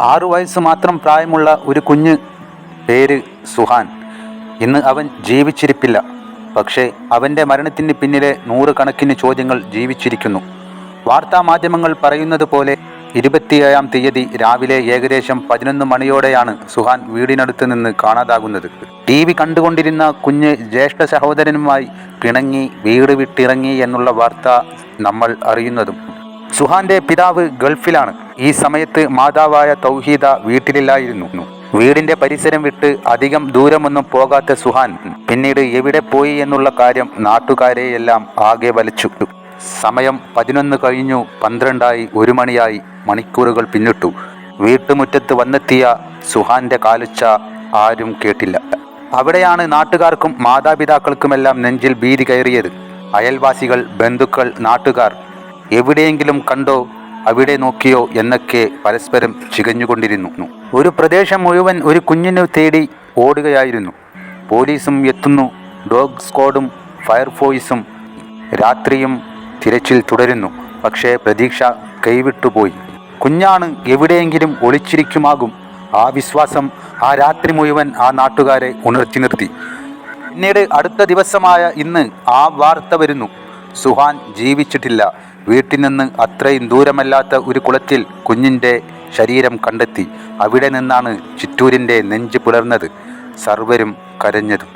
ആറു വയസ്സ് മാത്രം പ്രായമുള്ള ഒരു കുഞ്ഞ് പേര് സുഹാൻ. ഇന്ന് അവൻ ജീവിച്ചിരിപ്പില്ല. പക്ഷേ അവന്റെ മരണത്തിന് പിന്നിലെ നൂറുകണക്കിന് ചോദ്യങ്ങൾ ജീവിച്ചിരിക്കുന്നു. വാർത്താ മാധ്യമങ്ങൾ പറയുന്നത് പോലെ ഇരുപത്തിയേഴാം തീയതി രാവിലെ ഏകദേശം പതിനൊന്ന് മണിയോടെയാണ് സുഹാൻ വീടിനടുത്ത് നിന്ന് കാണാതാകുന്നത്. ടി വി കണ്ടുകൊണ്ടിരുന്ന കുഞ്ഞ് ജ്യേഷ്ഠ സഹോദരനുമായി പിണങ്ങി വീട് വിട്ടിറങ്ങി എന്നുള്ള വാർത്ത നമ്മൾ അറിയുന്നതും സുഹാന്റെ പിതാവ് ഗൾഫിലാണ്. ഈ സമയത്ത് മാതാവായ തൗഹീദ വീട്ടിലില്ലായിരുന്നു. വീടിന്റെ പരിസരം വിട്ട് അധികം ദൂരമൊന്നും പോകാത്ത സുഹാൻ പിന്നീട് എവിടെ പോയി എന്നുള്ള കാര്യം നാട്ടുകാരെയെല്ലാം ആകെ വലച്ചു. സമയം പതിനൊന്ന് കഴിഞ്ഞു പന്ത്രണ്ടായി ഒരു മണിയായി മണിക്കൂറുകൾ പിന്നിട്ടു. വീട്ടുമുറ്റത്ത് വന്നെത്തിയ സുഹാന്റെ കാലുച്ച ആരും കേട്ടില്ല. അവിടെയാണ് നാട്ടുകാർക്കും മാതാപിതാക്കൾക്കുമെല്ലാം നെഞ്ചിൽ ഭീതി കയറിയത്. അയൽവാസികൾ ബന്ധുക്കൾ നാട്ടുകാർ എവിടെയെങ്കിലും കണ്ടോ അവിടെ നോക്കിയോ എന്നൊക്കെ പരസ്പരം ചികഞ്ഞുകൊണ്ടിരുന്നു. ഒരു പ്രദേശം മുഴുവൻ ഒരു കുഞ്ഞിനെ തേടി ഓടുകയായിരുന്നു. പോലീസും എത്തുന്നു. ഡോഗ് സ്ക്വാഡും ഫയർഫോഴ്സും രാത്രിയും തിരച്ചിൽ തുടരുന്നു. പക്ഷേ പ്രതീക്ഷ കൈവിട്ടുപോയി. കുഞ്ഞാണ് എവിടെയെങ്കിലും ഒളിച്ചിരിക്കുമാകും. ആ വിശ്വാസം ആ രാത്രി മുഴുവൻ ആ നാട്ടുകാരെ ഉണർത്തി നിർത്തി. പിന്നീട് അടുത്ത ദിവസമായ ഇന്ന് ആ വാർത്ത വരുന്നു. സുഹാൻ ജീവിച്ചിട്ടില്ല. വീട്ടിൽ നിന്ന് അത്രയും ദൂരമല്ലാത്ത ഒരു കുളത്തിൽ കുഞ്ഞിന്റെ ശരീരം കണ്ടെത്തി അവിടെ നിന്നാണ് ചിറ്റൂരിന്റെ നെഞ്ച് പുലർന്നത്. സർവരും കരഞ്ഞതും.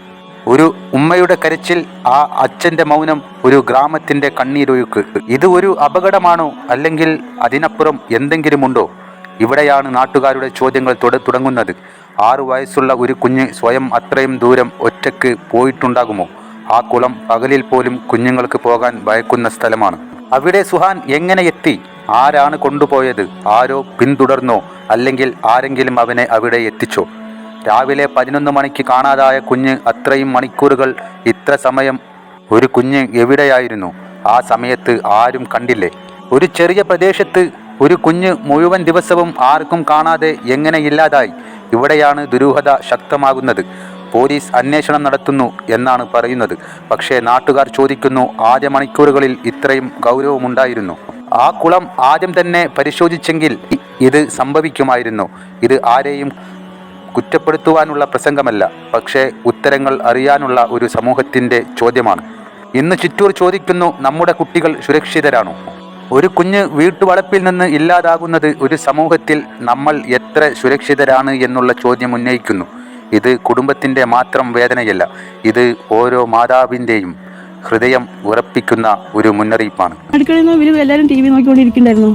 ഒരു ഉമ്മയുടെ കരച്ചിൽ ആ അച്ഛന്റെ മൗനം ഒരു ഗ്രാമത്തിന്റെ കണ്ണീരൊഴുക്ക്. ഇത് ഒരു അപകടമാണോ അല്ലെങ്കിൽ അതിനപ്പുറം എന്തെങ്കിലുമുണ്ടോ? ഇവിടെയാണ് നാട്ടുകാരുടെ ചോദ്യങ്ങൾ തുട തുടങ്ങുന്നത്. ആറു വയസ്സുള്ള ഒരു കുഞ്ഞ് സ്വയം അത്രയും ദൂരം ഒറ്റയ്ക്ക് പോയിട്ടുണ്ടാകുമോ? ആ കുളം പകലിൽ പോലും കുഞ്ഞുങ്ങൾക്ക് പോകാൻ ഭയക്കുന്ന സ്ഥലമാണ്. അവിടെ സുഹാൻ എങ്ങനെ എത്തി? ആരാണ് കൊണ്ടുപോയത്? ആരോ പിന്തുടർന്നോ? അല്ലെങ്കിൽ ആരെങ്കിലും അവനെ അവിടെ എത്തിച്ചോ? രാവിലെ പതിനൊന്ന് മണിക്ക് കാണാതായ കുഞ്ഞ് അത്രയും മണിക്കൂറുകൾ ഇത്ര സമയം ഒരു കുഞ്ഞ് എവിടെയായിരുന്നു? ആ സമയത്ത് ആരും കണ്ടില്ലേ? ഒരു ചെറിയ പ്രദേശത്ത് ഒരു കുഞ്ഞ് മുഴുവൻ ദിവസവും ആർക്കും കാണാതെ എങ്ങനെ ഇല്ലാതായി? ഇവിടെയാണ് ദുരൂഹത ശക്തമാകുന്നത്. പോലീസ് അന്വേഷണം നടത്തുന്നു എന്നാണ് പറയുന്നത്. പക്ഷേ നാട്ടുകാർ ചോദിക്കുന്നു ആദ്യ മണിക്കൂറുകളിൽ ഇത്രയും ഗൗരവമുണ്ടായിരുന്നു. ആ കുളം ആദ്യം തന്നെ പരിശോധിച്ചെങ്കിൽ ഇത് സംഭവിക്കുമായിരുന്നു. ഇത് ആരെയും കുറ്റപ്പെടുത്തുവാനുള്ള പ്രസംഗമല്ല പക്ഷേ ഉത്തരങ്ങൾ അറിയാനുള്ള ഒരു സമൂഹത്തിന്റെ ചോദ്യമാണ്. ഇന്ന് ചിറ്റൂർ ചോദിക്കുന്നു നമ്മുടെ കുട്ടികൾ സുരക്ഷിതരാണോ? ഒരു കുഞ്ഞ് വീട്ടുവളപ്പിൽ നിന്ന് ഇല്ലാതാകുന്നത് ഒരു സമൂഹത്തിൽ നമ്മൾ എത്ര സുരക്ഷിതരാണ് എന്നുള്ള ചോദ്യം ഉന്നയിക്കുന്നു. ഇത് കുടുംബത്തിന്റെ മാത്രം വേദനയല്ല ഇത് ഓരോ മാതാവിന്റെയും ഹൃദയം ഉറപ്പിക്കുന്ന ഒരു മുന്നറിയിപ്പാണ്. അടുക്കളയിൽ നിന്ന് എല്ലാവരും ടി വി നോക്കിക്കൊണ്ടിരിക്കുന്നുണ്ടായിരുന്നു.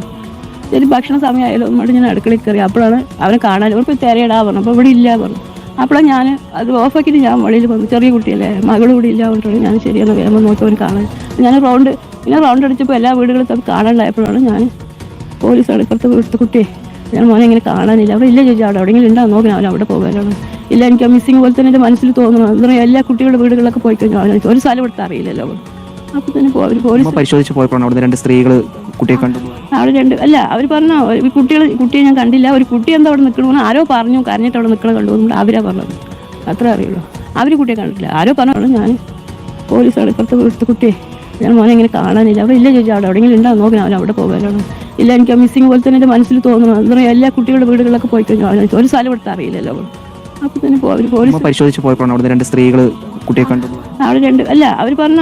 ഭക്ഷണ സമയമായാലും എന്നിട്ട് ഞാൻ അടുക്കളയിൽ കയറി. അപ്പോഴാണ് അവനെ കാണാൻ അവർക്ക് തിരയിടാ പറഞ്ഞു. അപ്പോൾ ഇവിടെ ഇല്ല പറഞ്ഞു. അപ്പോഴാണ് ഞാൻ അത് ഓഫാക്കിയിട്ട് ഞാൻ വെളിയിൽ വന്നു. ചെറിയ കുട്ടിയല്ലേ മകളും കൂടി ഇല്ല പറഞ്ഞിട്ട് ഞാൻ വേഗം നോക്കി അവൻ കാണാൻ. ഞാൻ റൗണ്ട് ഞാൻ റൗണ്ട് അടിച്ചപ്പോൾ എല്ലാ വീടുകളും തമ്മിൽ കാണാണ്ടായപ്പോഴാണ് ഞാൻ പോലീസ് അടുപ്പുറത്ത് വീട്ടിൽ കുട്ടിയെ ഞാൻ മോനെ ഇങ്ങനെ കാണാനില്ല. അവിടെ ഇല്ല ചോദിച്ചാൽ അവിടെ എവിടെയെങ്കിലും ഉണ്ടാകും നോക്കി അവൻ അവിടെ പോകാനാണ്. ഇല്ല എനിക്ക് ആ മിസ്സിങ് പോലെ തന്നെ എന്റെ മനസ്സിൽ തോന്നുന്നു എന്താ പറയുക എല്ലാ കുട്ടികളുടെ വീടുകളിലൊക്കെ പോയി കഴിഞ്ഞാൽ ഒരു സ്ഥലം എടുത്ത് അറിയില്ലല്ലോ. അപ്പൊ തന്നെ അവർ പോലീസ് പരിശോധിച്ച് പോയപ്പോഴാണ് അവിടുന്ന് രണ്ട് സ്ത്രീകൾ കുട്ടിയെ കണ്ടു അവിടെ രണ്ട് അല്ല അവർ പറഞ്ഞു കുട്ടികൾ കുട്ടിയെ ഞാൻ കണ്ടില്ല. ഒരു കുട്ടി എന്താ അവിടെ നിൽക്കണമെന്ന് ആരോ പറഞ്ഞു. കരഞ്ഞിട്ട് അവിടെ നിൽക്കണ കണ്ടു. എന്ന് അവരാ പറഞ്ഞത്. അത്ര അറിയുള്ളൂ. അവർ കുട്ടിയെ കണ്ടില്ല ആരോ പറഞ്ഞു ഞാൻ പോലീസ് അടുപ്പുറത്ത് വീട്ടിൽ കുട്ടിയെ. ഞാൻ മോനെ ഇങ്ങനെ കാണാനില്ല. അവിടെ ഇല്ല ചോദിച്ചാൽ അവിടെ എവിടെയെങ്കിലും ഉണ്ടാകും നോക്കണം അവൻ അവിടെ പോകാനാണ്. ഇല്ല എനിക്ക് ആ മിസ്സിങ് പോലെ തന്നെ എന്റെ മനസ്സിൽ തോന്നുന്നു എന്താ പറയുക എല്ലാ കുട്ടികളുടെ വീടുകളിലൊക്കെ പോയി കഴിഞ്ഞാൽ ഒരു സ്ഥലം എടുത്ത് അറിയില്ലല്ലോ. അപ്പോൾ തന്നെ പോ- അവർ പോലീസ് പരിശോധിച്ച് പോയപ്പോഴാണ് അവിടെ രണ്ട് സ്ത്രീകൾ കുട്ടിയെ കണ്ടു അവിടെ രണ്ട് അല്ല അവർ പറഞ്ഞു